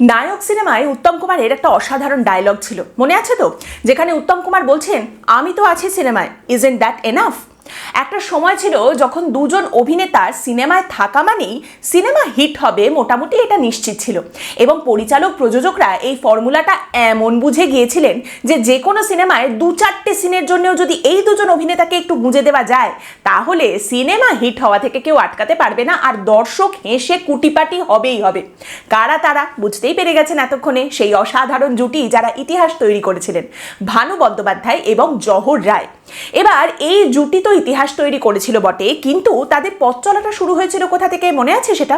নায়ক সিনেমায় উত্তম কুমারের একটা অসাধারণ ডায়লগ ছিল। মনে আছে তো? যেখানে উত্তম কুমার বলছেন, আমি তো আছি সিনেমায়। ইজ ইন দ্যাট এনাফ একটা সময় ছিল যখন দুজন অভিনেতার সিনেমায় থাকা মানেই সিনেমা হিট হবে, মোটামুটি এটা নিশ্চিত ছিল। এবং পরিচালক প্রযোজকরা এই ফর্মুলাটা এমন বুঝে গিয়েছিলেন যে যে কোনো সিনেমায় দু চারটে সিনের জন্যও যদি এই দুজন অভিনেতাকে একটু গুঁজে দেওয়া যায়, তাহলে সিনেমা হিট হওয়া থেকে কেউ আটকাতে পারবে না আর দর্শক হেসে কুটিপাটি হবেই হবে। কারা তারা বুঝতেই পেরে গেছেন এতক্ষণে সেই অসাধারণ জুটি যারা ইতিহাস তৈরি করেছিলেন, ভানু বন্দ্যোপাধ্যায় এবং জহর রায়। এবার এই জুটি তো ইতিহাস তৈরি করেছিল বটে, কিন্তু তাদের পথ চলাটা শুরু হয়েছিল কোথা থেকে? মনে আছে সেটা?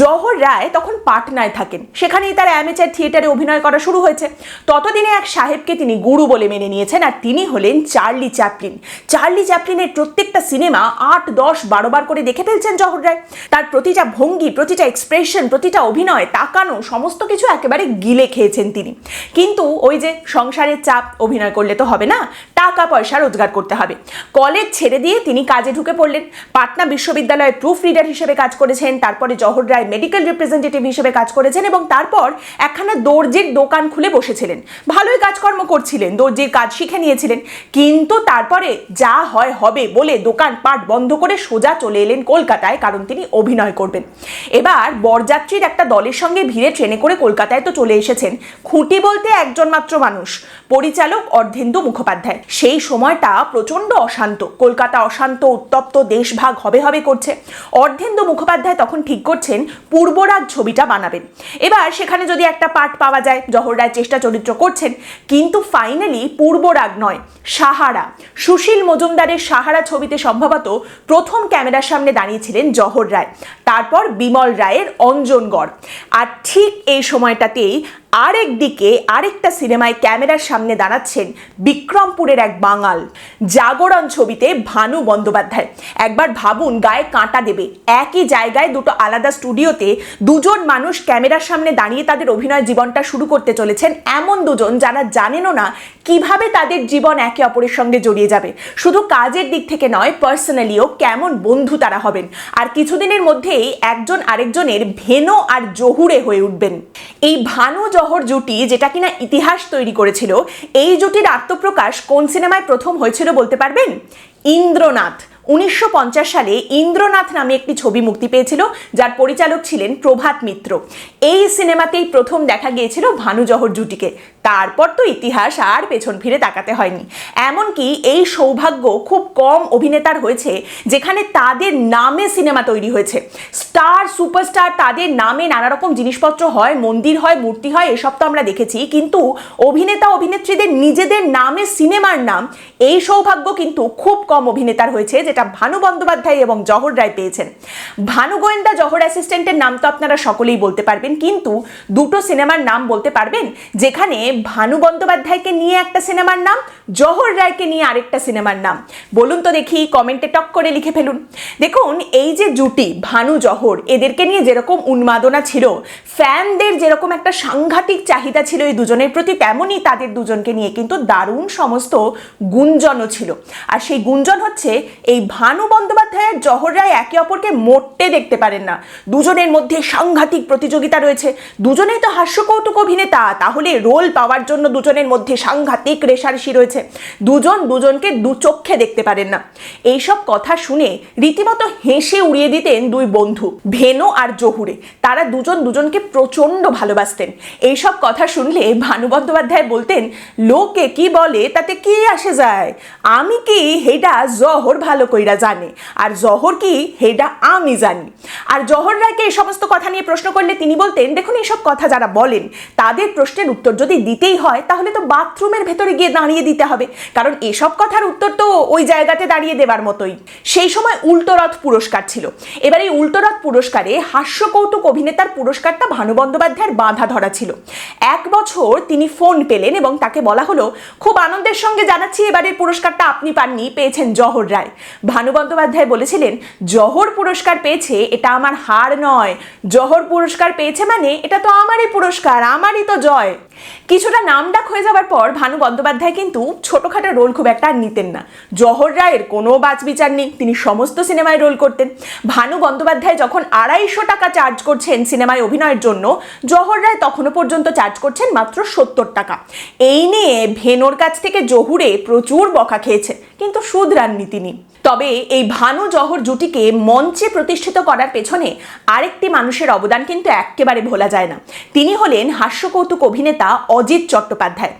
জহর রায় তখন পাটনায় থাকেন। সেখানেই তার অ্যামেচার থিয়েটারে অভিনয় করা শুরু হয়েছে। ততদিনে এক সাহেবকে তিনি গুরু বলে মেনে নিয়েছেন, আর তিনি হলেন চার্লি চ্যাপলিন। চার্লি চ্যাপলিনের প্রত্যেকটা সিনেমা আট, দশ, বারো বার করে দেখে ফেলছেন জহর রায়। তার প্রতিটা ভঙ্গি, প্রতিটা এক্সপ্রেশন প্রতিটা অভিনয়, তাকানো, সমস্ত কিছু একেবারে গিলে খেয়েছেন তিনি। কিন্তু ওই যে সংসারের চাপ, অভিনয় করলে তো হবে না? টাকা পয়সা রোজগার করতে হবে। কলেজ ছেড়ে দিয়ে তিনি কাজে ঢুকে পড়লেন। পাটনা বিশ্ববিদ্যালয়ে প্রুফ রিডার হিসেবে কাজ করেছেন, তারপরে জহর রায় মেডিকেল রিপ্রেজেন্টেটিভ হিসেবে কাজ করেছেন এবং তারপর একখানা দর্জির দোকান খুলে বসেছিলেন। ভালোই কাজকর্ম করছিলেন, দর্জির কাজ শিখে নিয়েছিলেন। কিন্তু তারপরে যা হয় হবে বলে দোকান পাট বন্ধ করে সোজা চলে এলেন কলকাতায়, কারণ তিনি অভিনয় করবেন। এবার বরযাত্রীর একটা দলের সঙ্গে ভিড়ে ট্রেনে করে কলকাতায় তো চলে এসেছেন। খুঁটি বলতে একজন মাত্র মানুষ, পরিচালক অর্ধেন্দু মুখোপাধ্যায়। সেই সময়টা প্রচণ্ড অশান্ত। কলকাতা অশান্ত, উত্তপ্ত, দেশভাগ হবে হবে করছে। অর্ধেন্দু মুখোপাধ্যায় তখন ঠিক করছেন পূর্বরাগ ছবিটা বানাবেন। এবার সেখানে যদি একটা পাঠ পাওয়া যায়, জহর রায় চেষ্টা চরিত্র করছেন, কিন্তু ফাইনালি পূর্বরাগ নয়, সাহারা। সুশীল মজুমদারের সাহারা ছবিতে সম্ভবত প্রথম ক্যামেরার সামনে দাঁড়িয়েছিলেন জহর রায়। তারপর বিমল রায়ের অঞ্জনগড় আর ঠিক এই সময়টাতেই আরেক দিকে আরেকটা সিনেমায় ক্যামেরার সামনে দাঁড়াচ্ছেন বিক্রমপুরের এক বাঙাল। জাগরণ ছবিতে ভানু বন্দ্যোপাধ্যায়। একবার ভাবুন, গায়ে কাঁটা দেবে। একই জায়গায় দুটো আলাদা স্টুডিওতে দুজন মানুষ ক্যামেরার সামনে দাঁড়িয়ে তাদের অভিনয় জীবনটা শুরু করতে চলেছেন এমন দুজন যারা জানেনও না কীভাবে তাদের জীবন একে অপরের সঙ্গে জড়িয়ে যাবে। শুধু কাজের দিক থেকে নয় পার্সোনালিও কেমন বন্ধু তারা হবেন। আর কিছুদিনের মধ্যেই একজন আরেকজনের ভেনো আর জহুরে হয়ে উঠবেন। এই ভানু জহর জুটি যেটা কিনা ইতিহাস তৈরি করেছিল, এই জুটির আত্মপ্রকাশ কোন সিনেমায় প্রথম হয়েছিল বলতে পারবেন? ইন্দ্রনাথ। উনিশশো পঞ্চাশ সালে ইন্দ্রনাথ নামে একটি ছবি মুক্তি পেয়েছিল, যার পরিচালক ছিলেন প্রভাত মিত্র। এই সিনেমাতেই প্রথম দেখা গিয়েছিল ভানু জহর জুটিকে। তারপর তো ইতিহাস আর পেছন ফিরে তাকাতে হয়নি। এমনকি এই সৌভাগ্য খুব কম অভিনেতার হয়েছে, যেখানে তাদের নামে সিনেমা তৈরি হয়েছে। স্টার, সুপারস্টার, তাদের নামে নানা রকম জিনিসপত্র হয়, মন্দির হয়, মূর্তি হয়, এসব তো আমরা দেখেছি। কিন্তু অভিনেতা, অভিনেত্রীদের নিজেদের নামে সিনেমার নাম, এই সৌভাগ্য কিন্তু খুব কম অভিনেতার হয়েছে যেটা ভানু বন্দ্যোপাধ্যায় এবং জহর রায় পেয়েছেন। ভানু গোয়েন্দা জহর অ্যাসিস্ট্যান্টের নাম তো আপনারা সকলেই বলতে পারবেন, কিন্তু দুটো সিনেমার নাম বলতে পারবেন, যেখানে ভানু বন্দ্যোপাধ্যায়কে নিয়ে একটা সিনেমার নাম, জহর রায়কে নিয়ে আরেকটা সিনেমার নাম। বলুন তো দেখি কমেন্টে টক করে লিখে ফেলুন। দেখুন, এই যে জুটি, ভানু জহর, এদেরকে নিয়ে যেরকম উন্মাদনা ছিল, ফ্যানদের যেরকম একটা সাংঘাতিক চাহিদা ছিল এই দুজনের প্রতি, তেমনই তাদের দুজনকে নিয়ে কিন্তু দারুণ সমস্ত গুঞ্জনও ছিল। আর সেই গুঞ্জন হচ্ছে, এই ভানু বন্দ্যোপাধ্যায় আর জহর রায় একে অপরকে মোটে দেখতে পারেন না। দুজনের মধ্যে সাংঘাতিক প্রতিযোগিতা রয়েছে। দুজনেই তো হাস্যকৌতুক অভিনেতা। তাহলে রোল পাওয়ার জন্য দুজনের মধ্যে সাংঘাতিক রেশারেশি রয়েছে। দুজন দুজনকে দু চক্ষে দেখতে পারেন না। এইসব কথা শুনে রীতিমতো হেসে উড়িয়ে দিতেন দুই বন্ধু, ভেনো আর জহুরে। তারা দুজন দুজনকে প্রচণ্ড ভালোবাসতেন। এইসব কথা শুনলে ভানু বন্দ্যোপাধ্যায় বলতেন, লোকে কি বলে তাতে কি আসে যায়? আমি কি হেডা জহর ভালো কইরা জানে। আর জহর কি? হেডা আমি জানি। আর জহর রায়কে এই সমস্ত কথা নিয়ে প্রশ্ন করলে তিনি বলতেন, দেখুন, এইসব কথা যারা বলেন, তাদের প্রশ্নের উত্তর যদি দিতেই হয়, তাহলে তো বাথরুমের ভেতরে গিয়ে দাঁড়িয়ে দিতে হবে। কারণ এসব কথার উত্তর তো ওই জায়গাতে দাঁড়িয়ে দেবার মতোই। সেই সময় উল্টোরথ পুরস্কার ছিল। এবার এই উল্টোরথ পুরস্কারে হাস্যকৌতুক অভিনেতার পুরস্কারটা ভানু বন্দ্যোপাধ্যায়ের বাঁধা ধরা ছিল। এক বছর তিনি ফোন পেলেন এবং তাকে বলা হলো, খুব আনন্দের সঙ্গে জানাচ্ছি, এবারের পুরস্কারটা আপনি পাননি, পেয়েছেন জহর রায়। ভানু বন্দ্যোপাধ্যায় বলেছিলেন, জহর পুরস্কার পেয়েছে, এটা আমার হার নয়। জহর পুরস্কার পেয়েছে মানে এটা তো আমারই পুরস্কার, আমারই তো জয়। কিছুটা নামডাক হয়ে যাওয়ার পর ভানু বন্দ্যোপাধ্যায় কিন্তু ছোটখাটো রোল খুব একটা আর নিতেন না। জহর রায়ের কোনো বাজ বিচার নেই, তিনি সমস্ত সিনেমায় রোল করতেন। ভানু বন্দ্যোপাধ্যায় যখন আড়াইশো টাকা চার্জ করছেন সিনেমায় অভিনয়ের জন্য, জহর রায় তখনও পর্যন্ত চার্জ করছেন মাত্র সত্তর টাকা। এই নিয়ে ভেনোর কাছ থেকে জহুরে প্রচুর বকা খেয়েছে। কিন্তু সুদ রাননি তিনি। তবে এই ভানু জহর জুটিকে মঞ্চে প্রতিষ্ঠিত করার পেছনে আরেকটি মানুষের অবদান কিন্তু একেবারে ভোলা যায় না। তিনি হলেন হাস্যকৌতুক অভিনেতা অজিত চট্টোপাধ্যায়।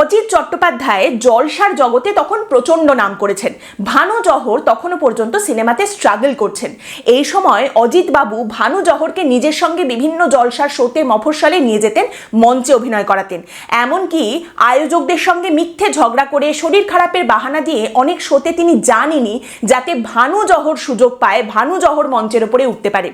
অজিত চট্টোপাধ্যায় জলসার জগতে তখন প্রচণ্ড নাম করেছেন। ভানু জহর তখনও পর্যন্ত সিনেমাতে স্ট্রাগল করছেন। এই সময় অজিত বাবু ভানু জহরকে নিজের সঙ্গে বিভিন্ন জলসার শোতে মফস্বলে নিয়ে যেতেন, মঞ্চে অভিনয় করাতেন। এমনকি আয়োজকদের সঙ্গে মিথ্যে ঝগড়া করে শরীর খারাপের বাহানা দিয়ে অনেক শোতে তিনি জানিনি যাতে ভানু জহর সুযোগ পায়, ভানু জহর মঞ্চের উপরে উঠতে পারে।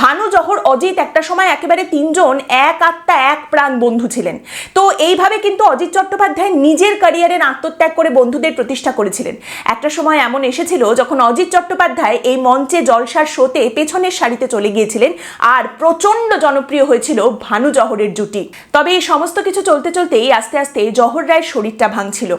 ভানু জহর, অজিত একটা সময় একেবারে তিনজন এক আত্মা, এক প্রাণ বন্ধু ছিলেন। তো এইভাবে কিন্তু অজিত চট্টোপাধ্যায় নিজের ক্যারিয়ারের আত্মত্যাগ করে বন্ধুদের প্রতিষ্ঠা করেছিলেন। একটা সময় এমন এসেছিল, যখন অজিত চট্টোপাধ্যায় এই মঞ্চে জলসার শোতে পেছনের সারিতে চলে গিয়েছিলেন আর প্রচণ্ড জনপ্রিয় হয়েছিল ভানু জহরের জুটি। তবে এই সমস্ত কিছু চলতে চলতেই আস্তে আস্তে জহর রায়ের শরীরটা ভাঙছিল।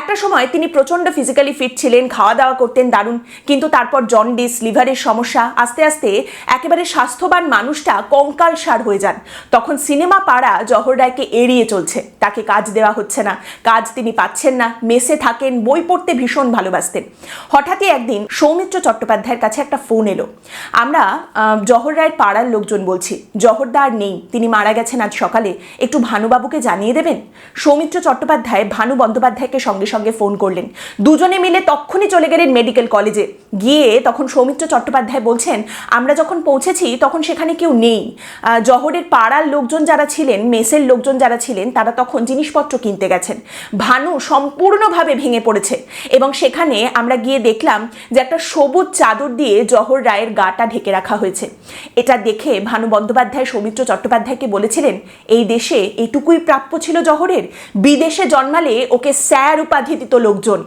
একটা সময় তিনি প্রচণ্ড ফিজিক্যালি ফিট ছিলেন খাওয়া দাওয়া করতেন দারুণ, কিন্তু তারপর জন্ডিস লিভারের সমস্যা, আস্তে আস্তে একেবারে স্বাস্থ্যবান মানুষটা কঙ্কাল সার হয়ে যান। তখন সিনেমা পাড়া জহর রায়কে এড়িয়ে চলছে, তাকে কাজ দেওয়া হচ্ছে না। কাজ তিনি পাচ্ছেন না। মেসে থাকেন, বই পড়তে ভীষণ ভালোবাসতেন। হঠাৎই একদিন সৌমিত্র চট্টোপাধ্যায়ের কাছে একটা ফোন এলো। আমরা জহর রায়ের পাড়ার লোকজন বলছি জহরদা আর নেই, তিনি মারা গেছেন আজ সকালে। একটু ভানুবাবুকে জানিয়ে দেবেন? সৌমিত্র চট্টোপাধ্যায় ভানু বন্দ্যোপাধ্যায়কে সঙ্গে সঙ্গে ফোন করলেন। দুজনে মিলে তখনই চলে গেলেন মেডিকেল কলেজে। গিয়ে তখন সৌমিত্র চট্টোপাধ্যায় বলছেন, আমরা যখন পৌঁছেছি, তখন সেখানে কেউ নেই। জহরের পাড়ার লোকজন যারা ছিলেন, মেসের লোকজন যারা ছিলেন, তারা তখন জিনিসপত্র কিনতে গেছেন। ভানু সম্পূর্ণভাবে ভেঙে পড়েছে এবং সেখানে আমরা গিয়ে দেখলাম যে একটা সবুজ চাদর দিয়ে জহর রায়ের গাটা ঢেকে রাখা হয়েছে। এটা দেখে ভানু বন্দ্যোপাধ্যায়, সৌমিত্র চট্টোপাধ্যায়কে বলেছিলেন, এই দেশে এইটুকুই প্রাপ্য ছিল জহরের? বিদেশে জন্মালে ওকে স্যার উপাধি দিত লোকজন।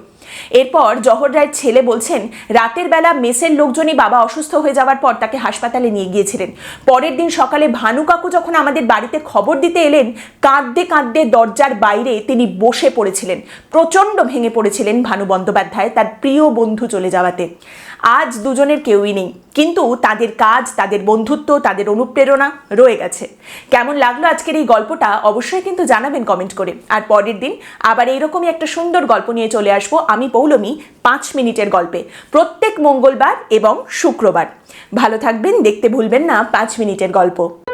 এরপর জহর রায়ের ছেলে বলছেন, রাতের বেলা মেসের লোকজনই বাবা অসুস্থ হয়ে যাওয়ার পর তাকে হাসপাতালে নিয়ে গিয়েছিলেন। পরের দিন সকালে ভানু কাকু যখন আমাদের বাড়িতে খবর দিতে এলেন, কাঁদতে কাঁদতে দরজার বাইরে তিনি বসে পড়েছিলেন। প্রচণ্ড ভেঙে পড়েছিলেন ভানু বন্দ্যোপাধ্যায়, তার প্রিয় বন্ধু চলে যাওয়াতে। আজ দুজনের কেউই নেই, কিন্তু তাদের কাজ, তাদের বন্ধুত্ব, তাদের অনুপ্রেরণা রয়ে গেছে। কেমন লাগল আজকের এই গল্পটা অবশ্যই কিন্তু জানাবেন কমেন্ট করে। আর পরের দিন আবার এইরকমই একটা সুন্দর গল্প নিয়ে চলে আসব। আমি পৌলমী পাঁচ মিনিটের গল্পে। প্রত্যেক মঙ্গলবার এবং শুক্রবার। ভালো থাকবেন, দেখতে ভুলবেন না, পাঁচ মিনিটের গল্প।